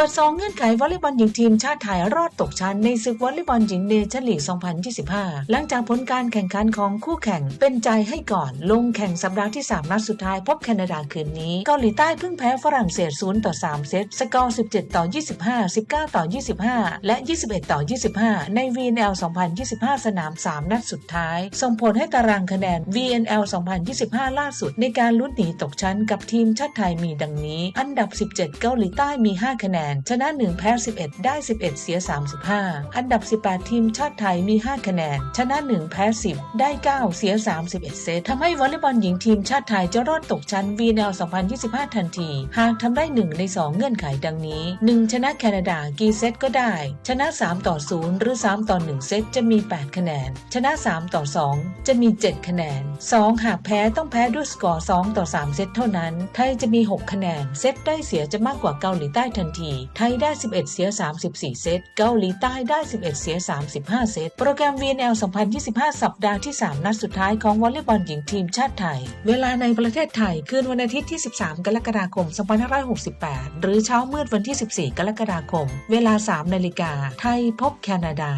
ปิดซองเงื่อนไขวอลเลย์บอลหญิงทีมชาติไทยรอดตกชั้นในศึกวอลเลย์บอลหญิงเนชั่นลีก 2025 หลังจากผลการแข่งขันของคู่แข่งเป็นใจให้ก่อน ลงแข่งสัปดาห์ที่ 3 นัดสุดท้ายพบแคนาดาคืนนี้ เกาหลีใต้เพิ่งแพ้ฝรั่งเศส 0 ต่อ 3 เซต สกอร์ 17 ต่อ 25 19 ต่อ 25 และ 21 ต่อ 25 ใน VNL 2025 สนาม 3 นัดสุดท้าย ส่งผลให้ตารางคะแนน VNL 2025 ล่าสุดในการลุ้นหนีตกชั้นกับทีมชาติไทยมีดังนี้ อันดับ 17 เกาหลีใต้มี 5 คะแนนชนะ 1 แพ้ 11 ได้ 11 เสีย 35 อันดับ 18 ทีมชาติไทยมี 5 คะแนน ชนะ 1 แพ้ 10 ได้ 9 เสีย 31 เซตทำให้วอลเลย์บอลหญิงทีมชาติไทยจะรอดตกชั้น VNL 2025 ทันที หากทำได้ 1 ใน 2 เงื่อนไขดังนี้ 1 ชนะแคนาดากี่เซตก็ได้ ชนะ 3 ต่อ 0 หรือ 3 ต่อ 1 เซตจะมี 8 คะแนน ชนะ 3 ต่อ 2 จะมี 7 คะแนน 2 หากแพ้ต้องแพ้ด้วยสกอร์ 2 ต่อ 3 เซตเท่านั้น ไทยจะมี 6 คะแนน เซตได้เสียจะมากกว่าเกาหลีใต้ทันทีไทยได้ 11 เสีย 34 เซต เกาหลีใต้ได้ 11 เสีย 35 เซต โปรแกรม VNL 2025 สัปดาห์ที่ 3 นัดสุดท้ายของวอลเลย์บอลหญิงทีมชาติไทย เวลาในประเทศไทย คืนวันอาทิตย์ที่ 13 กรกฎาคม 2568 หรือเช้ามืดวันที่ 14 กรกฎาคม เวลา 3 นาฬิกา ไทยพบแคนาดา